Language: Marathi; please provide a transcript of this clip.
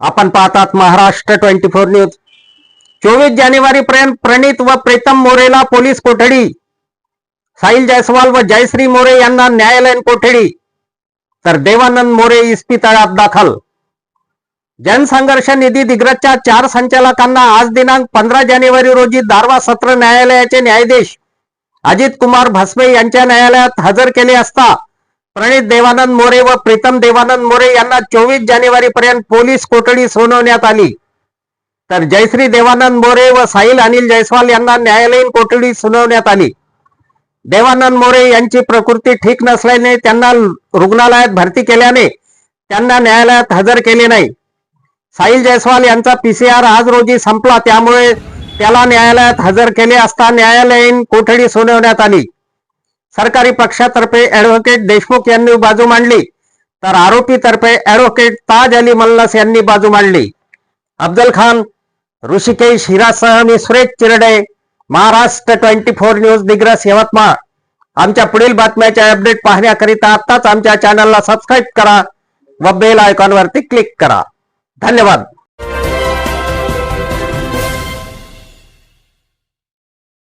आपण पाहतात महाराष्ट्र ट्वेंटी फोर न्यूज. चोवीस जानेवारी पर्यंत प्रणित व प्रीतम मोरेला पोलीस कोठडी. साहिल जायस्वाल व जयश्री मोरे यांना न्यायालयीन कोठडी. तर देवानंद मोरे इस्पितळात दाखल. जनसंघर्ष निधी दिग्रजच्या चार संचालकांना आज दिनांक पंधरा जानेवारी रोजी दारवा सत्र न्यायालयाचे न्यायाधीश अजित कुमार भस्मे यांच्या न्यायालयात हजर केले असता प्रणित देवानंद मोरे व प्रीतम देवानंद मोरे यांना चोवीस जानेवारी पर्यंत पोलीस कोठडी सोनवण्यात आली. तर जयश्री देवानंद मोरे व साहिल अनिल जयस्वाल यांना न्यायालयीन कोठडी सुनावण्यात आली. देवानंद मोरे यांची प्रकृती ठीक नसल्याने त्यांना रुग्णालयात भरती केल्याने त्यांना न्यायालयात हजर केले नाही. साहिल जयस्वाल यांचा पीसीआर आज रोजी संपला त्यामुळे त्याला न्यायालयात हजर केले असता न्यायालयीन कोठडी सुनावण्यात आली. सरकारी पक्षातर्फे ऍडव्होकेट देशमुख यांनी बाजू मांडली. तर आरोपीतर्फे ऍडव्होकेट ताज अली मल्लस यांनी बाजू मांडली. अफजल खान ऋषिकेश हिरासह मी Suresh Chirde Maharashtra twenty four news Digras Yavatmal. आमच्या पुढील बातम्याचे अपडेट पाहण्याकरिता आत्ताच आमच्या चॅनलला सबस्क्राईब करा व बेल आयकॉनवरती क्लिक करा. धन्यवाद.